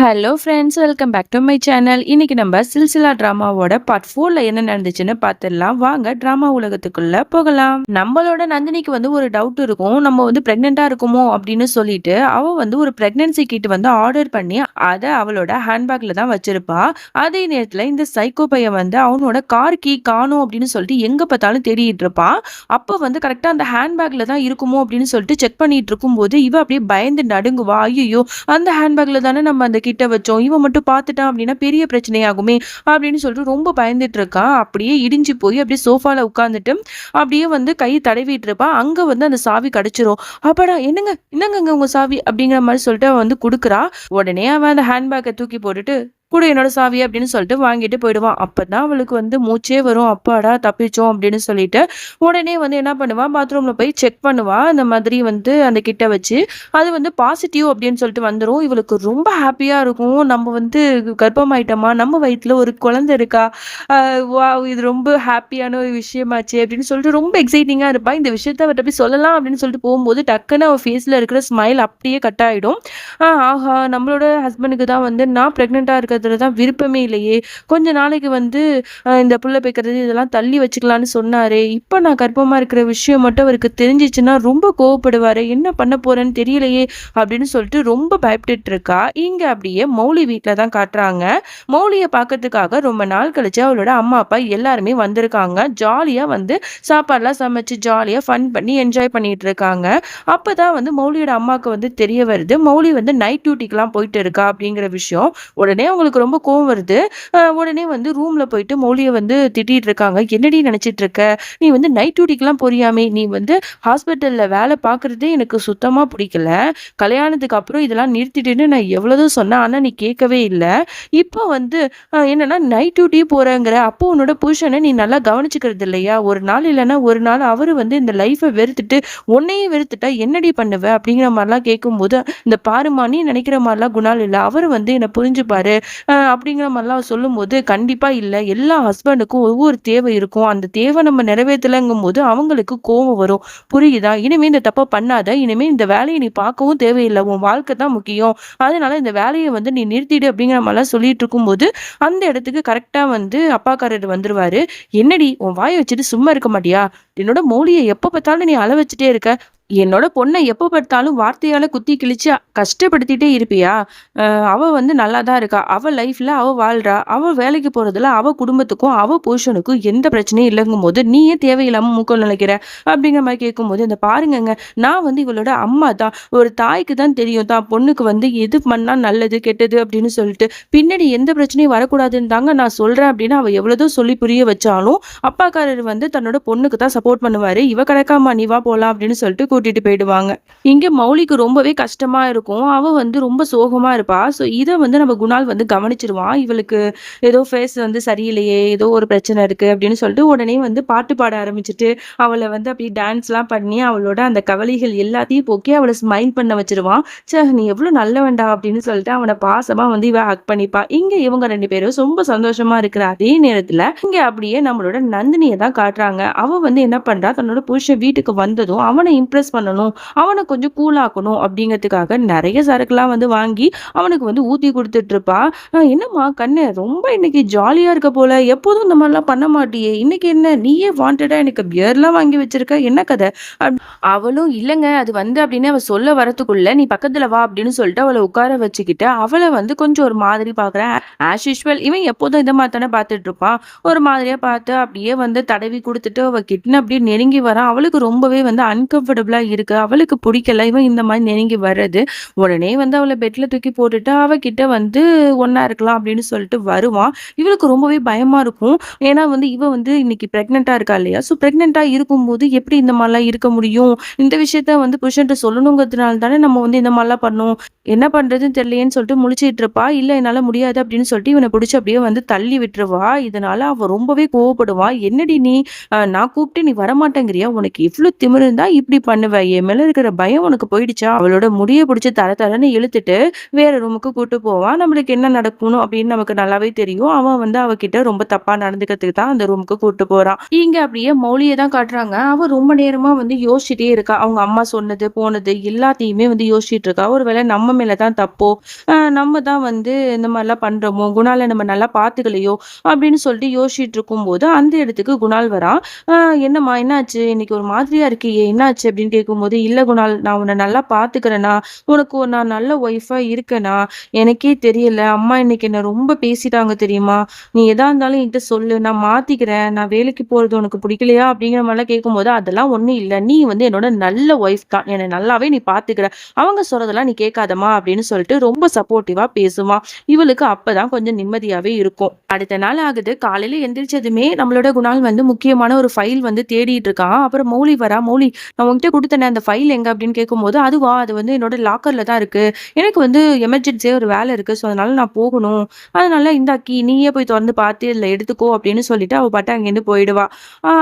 Hello friends welcome back to my channel இன்னைக்கு நம்ம சில்சிலா டிராமாவோட part ஃபோர்ல என்ன நடந்துச்சுன்னு பார்த்துடலாம். வாங்க டிராமா உலகத்துக்குள்ள போகலாம். நம்மளோட நந்தினிக்கு வந்து ஒரு டவுட் இருக்கும். நம்ம வந்து பிரெக்னெண்டா இருக்குமோ அப்படின்னு சொல்லிட்டு அவ வந்து ஒரு பிரெக்னன்சி கிட் வந்து ஆர்டர் பண்ணி அதை அவளோட ஹேண்ட்பேக்ல தான் வச்சிருப்பா. அதே நேரத்துல இந்த சைக்கோ பையன் வந்து அவனோட கார் கீ காணும் அப்படின்னு சொல்லிட்டு எங்க பார்த்தாலும் தேடிட்டு இருப்பான் அப்போ வந்து கரெக்டா அந்த ஹேண்ட்பேக்ல தான் இருக்குமோ அப்படின்னு சொல்லிட்டு செக் பண்ணிட்டு இருக்கும்போது இவ அப்படியே பயந்து நடுங்குவா. ஐயோ அந்த ஹேண்ட்பேக்ல தானே நம்ம அந்த கிட்ட வச்சோம். இவன் மட்டும் பார்த்துட்டான் அப்படின்னா பெரிய பிரச்சனையாகுமே அப்படின்னு சொல்லிட்டு ரொம்ப பயந்துட்டு இருக்கான். அப்படியே இடிஞ்சு போய் அப்படியே சோஃபால உட்காந்துட்டு அப்படியே வந்து கை தடவிட்டு இருப்பா அங்கே வந்து அந்த சாவி கிடைச்சிரும். அப்பாடா என்னங்க? என்னங்க உங்கள் சாவி? அப்படிங்கிற மாதிரி சொல்லிட்டு அவன் வந்து கொடுக்குறா. உடனே அவன் அந்த ஹேண்ட்பேக்கை தூக்கி போட்டுட்டு கூட என்னோட சாவி அப்படின்னு சொல்லிட்டு வாங்கிட்டு போயிடுவான். அப்பதான் அவளுக்கு வந்து மூச்சே வரும். அப்பாடா தப்பிச்சோம் அப்படின்னு சொல்லிட்டு உடனே வந்து என்ன பண்ணுவான் பாத்ரூம்ல போய் செக் பண்ணுவா. அந்த மாதிரி வந்து அந்த கிட்ட வச்சு அது வந்து பாசிட்டிவ் அப்படின்னு சொல்லிட்டு வந்துடும் இவளுக்கு ரொம்ப ஹாப்பியா இருக்கும். நம்ம வந்து கர்ப்பமாயிட்டோமா? நம்ம வயிற்றுல ஒரு குழந்தை இருக்கா? வா இது ரொம்ப ஹாப்பியான ஒரு விஷயமாச்சு அப்படின்னு சொல்லிட்டு ரொம்ப எக்ஸைட்டிங்காக இருப்பா. இந்த விஷயத்த அவர்கிட்ட போய் சொல்லலாம் அப்படின்னு சொல்லிட்டு போகும்போது டக்குன்னு அவள் ஃபேஸில் இருக்கிற ஸ்மைல் அப்படியே கட் ஆகிடும் ஆஹா நம்மளோட ஹஸ்பண்டுக்கு தான் வந்து நான் ப்ரெக்னெண்ட்டாக இருக்கிறது பண்ணுறதுல தான் விருப்பமே இல்லையே. கொஞ்ச நாளைக்கு வந்து இந்த புள்ளை பேக்கிறது இதெல்லாம் தள்ளி வச்சுக்கலான்னு சொன்னாரே. இப்போ நான் கர்ப்பமாக இருக்கிற விஷயம் மட்டும் அவருக்கு தெரிஞ்சிச்சுன்னா ரொம்ப கோவப்படுவார். என்ன பண்ண போகிறேன்னு தெரியலையே அப்படின்னு சொல்லிட்டு ரொம்ப பயப்பட்டுட்டு இருக்கா இங்கே அப்படியே மௌலி வீட்டில் தான் காட்டுறாங்க. மௌலியை பார்க்கறதுக்காக ரொம்ப நாள் கழிச்சு அவளோட அம்மா அப்பா எல்லாருமே வந்திருக்காங்க. ஜாலியாக வந்து சாப்பாடெலாம் சமைச்சு ஜாலியாக ஃபன் பண்ணி என்ஜாய் பண்ணிட்டு இருக்காங்க அப்போ தான் வந்து மௌலியோட அம்மாவுக்கு வந்து தெரிய வருது. மௌலி வந்து நைட் டியூட்டிக்கெலாம் போயிட்டு இருக்கா அப்படிங்கிற விஷயம் உடனே அவங்களுக்கு ரொம்ப கோவம் வருது. உடனே வந்து ரூம்ல போயிட்டு மௌலியை வந்து திட்டிட்டு இருக்காங்க. என்னடி நினைச்சிட்டு இருக்க? நீ வந்து நைட் டியூட்டிக்கெல்லாம் போறியாமே? நீ வந்து ஹாஸ்பிட்டல்ல வேலை பார்க்கறதே எனக்கு சுத்தமா பிடிக்கல. கல்யாணத்துக்கு அப்புறம் இதெல்லாம் நிறுத்திட்டுன்னு நான் எவ்வளவோ சொன்னேன். ஆனா நீ கேட்கவே இல்லை. இப்போ வந்து என்னென்னா என்னன்னா நைட் டியூட்டி போறேங்கிற அப்போ உன்னோட புருஷனை நீ நல்லா கவனிச்சுக்கிறது இல்லையா? ஒரு நாள் இல்லைன்னா ஒரு நாள் அவரு வந்து இந்த லைஃப்பை வெறுத்துட்டு உன்னையே வெறுத்துட்டா என்னடி பண்ணுவ? அப்படிங்கிற மாதிரிலாம் கேட்கும்போது இந்த பாருமா நீ நினைக்கிற மாதிரிலாம் குணால் இல்லை. அவர் வந்து என்னை புரிஞ்சுப்பாரு. அப்படிங்கிற மாதிரிலாம் சொல்லும்போது கண்டிப்பாக இல்லை. எல்லா ஹஸ்பண்டுக்கும் ஒவ்வொரு தேவை இருக்கும். அந்த தேவை நம்ம நிறைவேற்றலைங்கும் போது அவங்களுக்கு கோவம் வரும். புரியுதா? இனிமேல் இந்த தப்பை பண்ணாத. இனிமேல் இந்த வேலையை நீ பார்க்கவும் தேவையில்லை. உன் வாழ்க்கை தான் முக்கியம். அதனால இந்த வேலையை வந்து நீ நிறுத்திடு அப்படிங்கிற மாதிரிலாம் சொல்லிட்டு இருக்கும்போது அந்த இடத்துக்கு கரெக்டாக வந்து அப்பாக்காரர் வந்துருவாரு. என்னடி? உன் வாயை வச்சுட்டு சும்மா இருக்க மாட்டியா? என்னோட மௌலியை எப்போ பார்த்தாலும் நீ அள வச்சுட்டே இருக்க. என்னோட பொண்ணை எப்போ பார்த்தாலும் வார்த்தையால் குத்தி கிழிச்சு கஷ்டப்படுத்திட்டே இருப்பியா? அவள் வந்து நல்லா தான் இருக்கா அவள் லைஃப்பில் அவள் வாழ்றா. அவள் வேலைக்கு போகிறதுல அவள் குடும்பத்துக்கும் அவள் புருஷனுக்கும் எந்த பிரச்சனையும் இல்லைங்கும் போது நீயே தேவையில்லாமல் மூக்கம் நினைக்கிற அப்படிங்கிற மாதிரி கேட்கும்போது இந்த பாருங்கங்க நான் வந்து இவளோட அம்மா தான். ஒரு தாய்க்கு தான் தெரியும். தான் பொண்ணுக்கு வந்து எது பண்ணால் நல்லது கெட்டது அப்படின்னு சொல்லிட்டு. பின்னாடி எந்த பிரச்சனையும் வரக்கூடாதுன்னு தாங்க நான் சொல்கிறேன் அப்படின்னு அவள் எவ்வளோதோ சொல்லி புரிய வச்சாலும் அப்பாக்காரர் வந்து தன்னோட பொண்ணுக்கு தான் சப்போர்ட் பண்ணுவார். இவ கிடக்காமா நீ வா போகலாம் அப்படின்னு சொல்லிட்டு கூட்டிட்டு போயிடுவாங்க. இங்க மௌலிக்கு ரொம்பவே கஷ்டமா இருக்கும். அவ வந்து ரொம்ப சோகமா இருப்பா. ஸோ இதை வந்து நம்ம குணால் வந்து கவனிச்சிருவான் இவளுக்கு ஏதோ ஃபேஸ் வந்து சரியில்லையே ஏதோ ஒரு பிரச்சனை இருக்கு அப்படின்னு சொல்லிட்டு உடனே வந்து பாட்டு பாட ஆரம்பிச்சுட்டு அவளை வந்து அப்படியே டான்ஸ்லாம் பண்ணி அவளோட அந்த கவலைகள் எல்லாத்தையும் போக்கி அவளை ஸ்மைல் பண்ண வச்சிருவான் சே நீ எவ்வளோ நல்லவன்டா அப்படின்னு சொல்லிட்டு அவனை பாசமா வந்து இவ ஹக் பண்ணிப்பா. இங்க இவங்க ரெண்டு பேரும் ரொம்ப சந்தோஷமா இருக்கிற அதே நேரத்துல இங்க அப்படியே நம்மளோட நந்தினியை தான் காட்டுறாங்க. அவ வந்து என்ன பண்றா? தன்னோட புருஷன் வீட்டுக்கு வந்ததும் அவனை இம்ப்ரெஸ் பண்ணணும் அவனை கொஞ்சம் கூலாக்கணும் அப்படிங்கிறதுக்காக நிறைய சரக்குலாம் வந்து வாங்கி அவனுக்கு வந்து ஊத்தி கொடுத்துட்ருப்பா என்னம்மா கண்ணு ரொம்ப இன்னைக்கு ஜாலியா இருக்க போல. எப்போதும் இந்த மாதிரிலாம் பண்ண மாட்டியே. இன்னைக்கு என்ன? நீயே வாண்டடா எனக்கு பியர்லாம் வாங்கி வச்சிருக்க? என்ன கதை? அப்~ அவளும் இல்லைங்க. அது வந்து அப்படின்னு அவள் சொல்ல வரத்துக்குள்ள நீ பக்கத்துல வா அப்படின்னு சொல்லிட்டு அவளை உட்கார வச்சுக்கிட்டு அவளை வந்து கொஞ்சம் ஒரு மாதிரி பாக்குறேன் ஆஸ் யூஷுவல் இவன் எப்போதும் இதை மாதிரி தானே பார்த்துட்டு இருப்பான். ஒரு மாதிரியா பார்த்து அப்படியே வந்து தடவி கொடுத்துட்டு அவ கிட்னு அப்படியே நெருங்கி வரான். அவளுக்கு ரொம்பவே வந்து அன்கம்ஃபர்டபுள் இருக்கு. அவளுக்கு பிடிக்கல. இவன் இந்த மாதிரி நெருங்கி வர்றது. உடனே வந்து அவளை பெட்ல தூக்கி போட்டுட்டு அவகிட்ட வந்து ஒன்றா இருக்கலாம் அப்படின்னு சொல்லிட்டு வருவான். இவளுக்கு ரொம்பவே பயமா இருக்கும். ஏன்னா வந்து இவ வந்து இன்னைக்கு ப்ரெக்னெண்ட்டாக இருக்கா இல்லையா? ஸோ ப்ரெக்னெண்ட்டாக இருக்கும்போது எப்படி இந்த மாதிரிலாம் இருக்க முடியும்? இந்த விஷயத்த வந்து புருஷன்ட்ட சொல்லணுங்கிறதுனால தானே நம்ம வந்து இந்த மாதிரிலாம் பண்ணோம். என்ன பண்ணுறதுன்னு தெரியலையேன்னு சொல்லிட்டு முழிச்சிட்டு இருப்பா. இல்லை என்னால் முடியாது அப்படின்னு சொல்லிட்டு இவனை பிடிச்சி அப்படியே வந்து தள்ளி விட்டுருவா. இதனால அவ ரொம்பவே கோவப்படுவா. என்னடி நீ? நான் கூப்பிட்டு நீ வரமாட்டேங்கிறியா? உனக்கு இவ்வளோ திமிருந்தா இப்படி பண்ண. பண்ணுவ? என் மேல இருக்கிற பயம் உனக்கு போயிடுச்சா?" அவளோட முடிய பிடிச்சி தர தரன்னு இழுத்துட்டு வேற ரூமுக்கு கூட்டு போவான். நம்மளுக்கு என்ன நடக்கணும் அப்படின்னு நமக்கு நல்லாவே தெரியும். அவன் வந்து அவகிட்ட ரொம்ப தப்பா நடந்துக்கிறதுக்கு தான் அந்த ரூமுக்கு கூட்டு போறான். இங்க அப்படியே மௌலியை தான் காட்டுறாங்க. அவ ரொம்ப நேரமா வந்து யோசிச்சுட்டே இருக்கா. அவங்க அம்மா சொன்னது, போனது எல்லாத்தையுமே வந்து யோசிச்சுட்டு இருக்கா. ஒருவேளை நம்ம மேல தான் தப்போ, நம்ம தான் வந்து இந்த மாதிரிலாம் பண்றோமோ, குணால நம்ம நல்லா பார்த்துக்கலையோ அப்படின்னு சொல்லிட்டு யோசிச்சுட்டு இருக்கும்போது, அந்த இடத்துக்கு குணால் வரான். என்னம்மா என்னாச்சு? இன்னைக்கு ஒரு மாதிரியா இருக்கியே! என்னாச்சு?" அப்படின்னு கேட்கும்போது, "இல்ல குணால் நான் உன்ன நல்லா பார்த்துக்கிறேன்ண்ணா. உனக்கு நான் நல்ல ஒய்ஃபாக இருக்கேனா எனக்கே தெரியல. அம்மா இன்னைக்கு என்ன ரொம்ப பேசிட்டாங்க தெரியுமா? நீ எதா இருந்தாலும் என்கிட்ட சொல்லு. நான் மாத்திக்கிறேன். நான் வேலைக்கு போறது உனக்கு பிடிக்கலையா?" அப்படிங்கிற மாதிரிலாம் கேட்கும்போது, "அதெல்லாம் ஒண்ணும் இல்ல. நீ வந்து என்னோட நல்ல ஒய்ஃப் தான். என்ன நல்லாவே நீ பார்த்துக்கிற. அவங்க சொல்றதெல்லாம் நீ கேட்காதம்மா" அப்படின்னு சொல்லிட்டு ரொம்ப சப்போர்ட்டிவா பேசுவான். இவளுக்கு அப்பதான் கொஞ்சம் நிம்மதியாவே இருக்கும். அடுத்த நாள் ஆகுது. காலையில எந்திரிச்சதுமே நம்மளோட குணால் வந்து முக்கியமான ஒரு ஃபைல் வந்து தேடிட்டு இருக்கான். அப்புறம் மௌலி வரா. "மௌலி நான் உங்ககிட்ட குடுத்தேனே அந்த ஃபைல் எங்கே அப்படின்னு கேட்கும்போது, "அதுவா? அது வந்து என்னோட லாக்கரில் தான் இருக்குது எனக்கு வந்து எமர்ஜென்சியாக ஒரு வேலை இருக்குது ஸோ அதனால நான் போகணும். அதனால இந்தா கீ நீயே போய் திறந்து பார்த்து இதில் எடுத்துக்கோ" அப்படின்னு சொல்லிட்டு அவ பாட்டு அங்கேருந்து போயிடுவா.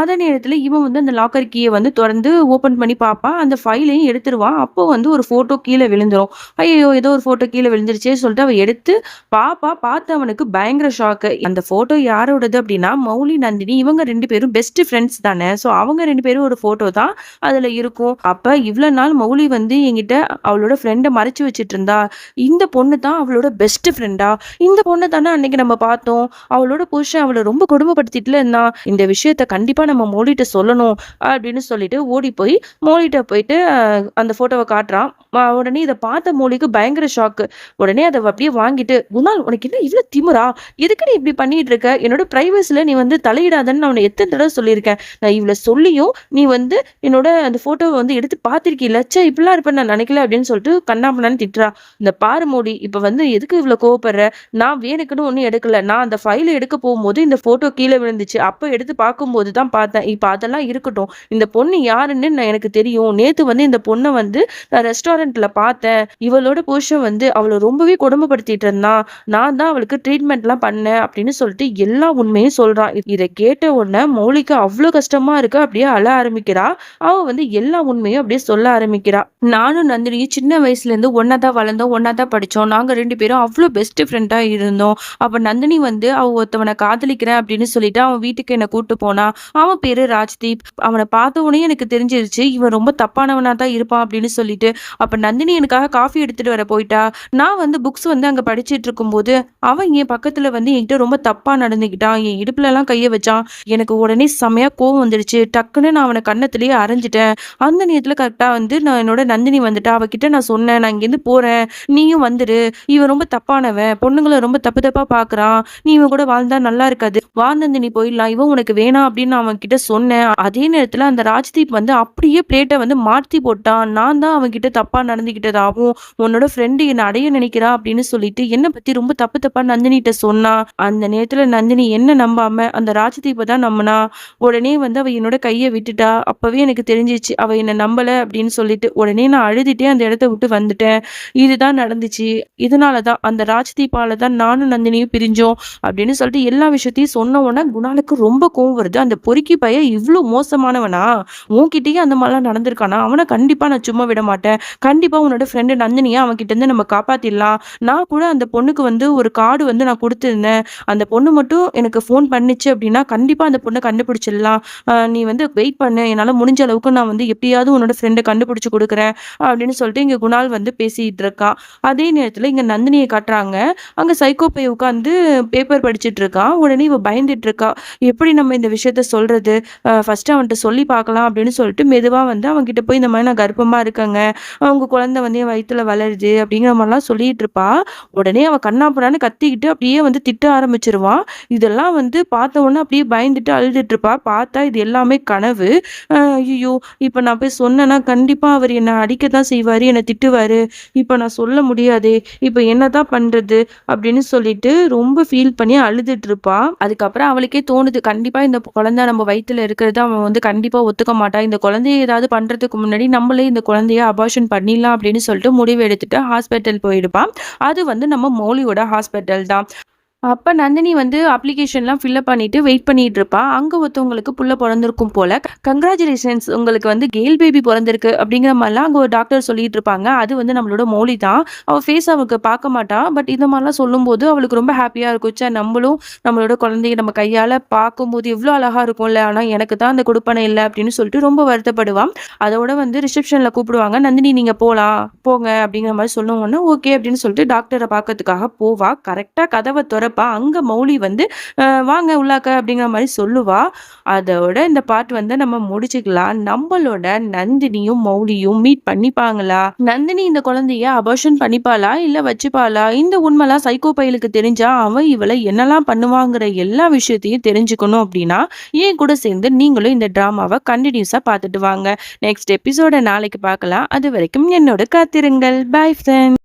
அதே நேரத்தில் இவன் வந்து அந்த லாக்கர் கீயை வந்து திறந்து ஓப்பன் பண்ணி பார்ப்பான். அந்த ஃபைலையும் எடுத்துருவான். அப்போ வந்து ஒரு ஃபோட்டோ கீழே விழுந்துரும். ஐயோ ஏதோ ஒரு ஃபோட்டோ கீழே விழுந்துருச்சே சொல்லிட்டு அவ எடுத்து பாப்பா. பார்த்து அவனுக்கு பயங்கர ஷாக்கு. அந்த ஃபோட்டோ யாரோடது அப்படின்னா, மௌலி, நந்தினி இவங்க ரெண்டு பேரும் பெஸ்ட் ஃப்ரெண்ட்ஸ் தானே. ஸோ அவங்க ரெண்டு பேரும் ஒரு ஃபோட்டோ தான் அதில் இருக்கும். அப்ப இவ்வளோ நாள் மௌலி வந்து என்கிட்ட அவளோட ஃப்ரெண்டை மறைச்சு வச்சுட்டு இருந்தா. இந்த பொண்ணு தான் அவளோட பெஸ்ட் ஃப்ரெண்டா? இந்த பொண்ணு தானே அன்னைக்கு நம்ம பார்த்தோம். அவளோட புருஷன் அவளை ரொம்ப கொடுமைப்படுத்திட்டுல இருந்தான். இந்த விஷயத்த கண்டிப்பா நம்ம மௌலிட்ட சொல்லணும் அப்படின்னு சொல்லிட்டு ஓடி போய் மௌலிட்ட போயிட்டு அந்த ஃபோட்டோவை காட்டுறான். உடனே இதை பார்த்த மௌலிக்கு பயங்கர ஷாக்கு. உடனே அதை அப்படியே வாங்கிட்டு, "குணால் உனக்கு என்ன இவ்வளவு திமுறா எதுக்கு நீ இப்படி பண்ணிட்டு இருக்க? என்னோட பிரைவசில நீ வந்து தலையிடாதன்னு நான் எத்தனை தடவை சொல்லியிருக்கேன். நான் இவ்ளோ சொல்லியும் நீ வந்து என்னோட அந்த ஃபோட்டோவ வந்து எடுத்து பார்த்துருக்கீல்ல சே இப்படிலாம் இருப்பேன் நான் நினைக்கல" அப்படின்னு சொல்லிட்டு கண்ணாபின்னான்னு திட்டுறா. "இந்த பாரு மோடி இப்போ வந்து எதுக்கு இவ்வளோ கோவப்படுற? நான் வேணுக்குன்னு ஒன்றும் எடுக்கல. நான் அந்த ஃபைலை எடுக்க போகும்போது இந்த ஃபோட்டோ கீழே விழுந்துச்சு. அப்போ எடுத்து பார்க்கும்போது தான் பார்த்தேன். இப்போ அதெல்லாம் இருக்கட்டும். இந்த பொண்ணு யாருன்னு நான் எனக்கு தெரியும். நேற்று வந்து இந்த பொண்ணை வந்து நான் ரெஸ்டாரண்ட்டில் பார்த்தேன். இவளோட புருஷன் வந்து அவள ரொம்பவே கொடுமைப்படுத்திட்டு இருந்தான். நான் தான் அவளுக்கு ட்ரீட்மெண்ட்லாம் பண்ணேன்" அப்படின்னு சொல்லிட்டு எல்லா உண்மையும் சொல்கிறான் இதை கேட்ட உடனே மௌலிக்கு அவ்வளோ கஷ்டமா இருக்கு. அப்படியே அழ ஆரம்பிக்கிறா. அவள் வந்து எல்லா உண்மையும் அப்படியே சொல்ல ஆரம்பிக்கிறா. "நானும் நந்தினியும் சின்ன வயசுலேருந்து ஒண்ணா தான் வளர்ந்தோம். ஒண்ணா தான் படிச்சோம். நாங்க ரெண்டு பேரும் அவ்வளோ பெஸ்ட் ஃப்ரெண்டா இருந்தோம். அப்ப நந்தினி வந்து அவ ஒருத்தவனை காதலிக்கிறேன் அப்படின்னு சொல்லிட்டு அவன் வீட்டுக்கு என்ன கூட்டு போனா. அவன் பேரு ராஜ்தீப். அவனை பார்த்த உடனே எனக்கு தெரிஞ்சிருச்சு. இவன் ரொம்ப தப்பானவனா தான் இருப்பான் அப்படின்னு சொல்லிட்டு. அப்ப நந்தினி எனக்காக காஃபி எடுத்துட்டு வர போயிட்டா. நான் வந்து புக்ஸ் வந்து அங்க படிச்சுட்டு இருக்கும்போது, அவன் என் பக்கத்துல வந்து என்கிட்ட ரொம்ப தப்பா நடந்துக்கிட்டான். என் இடுப்புலலாம் கைய வச்சான். எனக்கு உடனே செமையா கோவம் வந்துடுச்சு. டக்குன்னு நான் அவனை கண்ணத்திலேயே அரைஞ்சிட்டேன் அந்த நேரத்துல கரெக்ட்டா வந்து நான் என்னோட நந்தினி வந்துட்டு அவகிட்ட நான் சொன்னேன், "நான் இங்கேருந்து போறேன். நீயும் வந்துரு. இவன் ரொம்ப தப்பானவன். பொண்ணுங்களை ரொம்ப தப்பு தப்பா பார்க்குறான். நீ இவன் கூட வாழ்ந்தா நல்லா இருக்காது. வா நந்தினி போயிடலாம். இவன் உனக்கு வேணாம்" அப்படின்னு அவன் கிட்ட சொன்னேன். அதே நேரத்துல அந்த ராஜ்தீப் வந்து அப்படியே பிளேட்ட வந்து மாத்தி போட்டான். நான் தான் அவன்கிட்ட தப்பா நடந்துக்கிட்டதாகவும் உன்னோட ஃப்ரெண்டு என்னை அடைய நினைக்கிறா அப்படின்னு சொல்லிட்டு என்ன பத்தி ரொம்ப தப்பு தப்பா நந்தினிகிட்ட சொன்னான். அந்த நேரத்துல நந்தினி என்ன நம்பாம அந்த ராஜ்தீப்ப தான் நம்புனா. உடனே வந்து அவ என்னோட கையை விட்டுட்டா. அப்பவே எனக்கு தெரிஞ்சிச்சு அவ இப்போ என்னை நம்பலை அப்படின்னு சொல்லிட்டு. உடனே நான் அழுதுட்டே அந்த இடத்த விட்டு வந்துட்டேன். இதுதான் நடந்துச்சு. இதனால தான் அந்த ராஜ்தீபால தான் நானும் நந்தினியும் பிரிஞ்சோம் அப்படின்னு சொல்லிட்டு எல்லா விஷயத்தையும் சொன்ன உடனே குணாலுக்கு ரொம்ப கோவம் வருது. அந்த பொறுக்கி பையன் இவ்வளோ மோசமானவனா? உன்கிட்டயே அந்த மாதிரிலாம் நடந்திருக்கானா? அவனை கண்டிப்பாக நான் சும்மா விட மாட்டேன். கண்டிப்பாக உன்னோட ஃப்ரெண்டு நந்தினியை அவன்கிட்ட இருந்து நம்ம காப்பாத்திடலாம். நான் கூட அந்த பொண்ணுக்கு வந்து ஒரு கார்டு வந்து நான் கொடுத்துருந்தேன் அந்த பொண்ணு மட்டும் எனக்கு ஃபோன் பண்ணிச்சு அப்படின்னா, கண்டிப்பாக அந்த பொண்ணை கண்டுபிடிச்சிடலாம். நீ வந்து வெயிட் பண்ணு. என்னால் முடிஞ்ச அளவுக்கு நான் வந்து எப்படியாவது உன்னோட ஃப்ரெண்டை கண்டுபிடிச்சு கொடுக்குறேன் அப்படின்னு சொல்லிட்டு இங்கே குணால் வந்து பேசிகிட்டு இருக்கான். அதே நேரத்தில் இங்கே நந்தினியை காட்டுறாங்க. அங்கே சைக்கோ உட்காந்து பேப்பர் படிச்சுட்டு இருக்கான். உடனே இவ பயந்துட்டு இருக்கா. எப்படி நம்ம இந்த விஷயத்த சொல்கிறது ஃபஸ்ட்டு அவன்கிட்ட சொல்லி பார்க்கலாம் அப்படின்னு சொல்லிட்டு மெதுவாக வந்து அவன்கிட்ட போய் இந்த மாதிரி நான் கர்ப்பமாக இருக்கேங்க. அவங்க குழந்தை வந்து என் வயிற்றுல வளருது அப்படிங்கிற மாதிரிலாம் சொல்லிட்டு இருப்பா. உடனே அவன் கண்ணாப்புறான்னு கத்திக்கிட்டு அப்படியே வந்து திட்ட ஆரம்பிச்சிருவான் இதெல்லாம் வந்து பார்த்த உடனே அப்படியே பயந்துட்டு அழுதுட்டு இருப்பா. பார்த்தா இது எல்லாமே கனவு. ஐயோ இப்போ நான் நான் போய் சொன்னேன்னா கண்டிப்பாக அவர் என்னை அடிக்க தான் செய்வார் என்னை திட்டுவார் இப்போ நான் சொல்ல முடியாதே! என்ன தான் பண்ணுறது அப்படின்னு சொல்லிட்டு ரொம்ப ஃபீல் பண்ணி அழுதுட்டு இருப்பா. அதுக்கப்புறம் அவளுக்கே தோணுது. கண்டிப்பாக இந்த குழந்தை நம்ம வயிற்றுல இருக்கிறத அவன் வந்து கண்டிப்பாக ஒத்துக்க மாட்டான். இந்த குழந்தைய ஏதாவது பண்ணுறதுக்கு முன்னாடி நம்மளே இந்த குழந்தைய அபார்ஷன் பண்ணிடலாம் அப்படின்னு சொல்லிட்டு முடிவு எடுத்துட்டு ஹாஸ்பிட்டல் போயிடுப்பான் அது வந்து நம்ம மௌலியோட ஹாஸ்பிட்டல் தான். அப்போ நந்தினி வந்து அப்ளிகேஷன்லாம் ஃபில்அப் பண்ணிட்டு வெயிட் பண்ணிட்டு இருப்பா. அங்கே ஒருத்தவங்களுக்கு புள்ள பிறந்திருக்கும் போல. கங்க்ராச்சுலேஷன்ஸ் உங்களுக்கு வந்து கேல் பேபி பிறந்திருக்கு அப்படிங்கிற மாதிரிலாம் அங்கே ஒரு டாக்டர் சொல்லிட்டு இருப்பாங்க. அது வந்து நம்மளோட மௌலி தான். அவள் ஃபேஸ் அவளுக்கு பார்க்க மாட்டா. பட் இந்த மாதிரிலாம் சொல்லும்போது அவளுக்கு ரொம்ப ஹாப்பியாக இருக்கும். சார் நம்மளும் நம்மளோட குழந்தைய நம்ம கையால் பார்க்கும்போது எவ்ளோ அழகா இருக்கும்ல. ஆனால் எனக்கு தான் அந்த கொடுப்பனை இல்லை அப்படின்னு சொல்லிட்டு ரொம்ப வருத்தப்படுவான் அதோட வந்து ரிசப்ஷனில் கூப்பிடுவாங்க. நந்தினி நீங்கள் போகலாம் போங்க அப்படிங்கிற மாதிரி சொல்லுவோன்னா ஓகே அப்படின்னு சொல்லிட்டு டாக்டரை பார்க்கறதுக்காக போவா. கரெக்டாக கதவை கதவ தொறப்பா. அங்கே மௌலி வந்து வாங்க உள்ளாக்க அப்படிங்கிற மாதிரி சொல்லுவா. அதோட இந்த பார்ட் வந்து நம்ம முடிச்சுக்கலாம். நம்மளோட நந்தினியும், மௌலியும் மீட் பண்ணிப்பாங்களா? நந்தினி இந்த குழந்தைய அபர்ஷன் பண்ணிப்பாளா? இல்லை வச்சுப்பாளா? இந்த உண்மைலாம் சைக்கோ பயலுக்கு தெரிஞ்சா அவன் இவளை என்னலாம் பண்ணுவாங்கிற எல்லா விஷயத்தையும் தெரிஞ்சுக்கணும் அப்படின்னா, ஏன் கூட சேர்ந்து நீங்களும் இந்த ட்ராமாவை கண்டினியூஸாக பார்த்துட்டு வாங்க. நெக்ஸ்ட் எபிசோட நாளைக்கு பார்க்கலாம். அது வரைக்கும் என்னோட காத்திருங்கள். பாய் ஃப்ரெண்ட்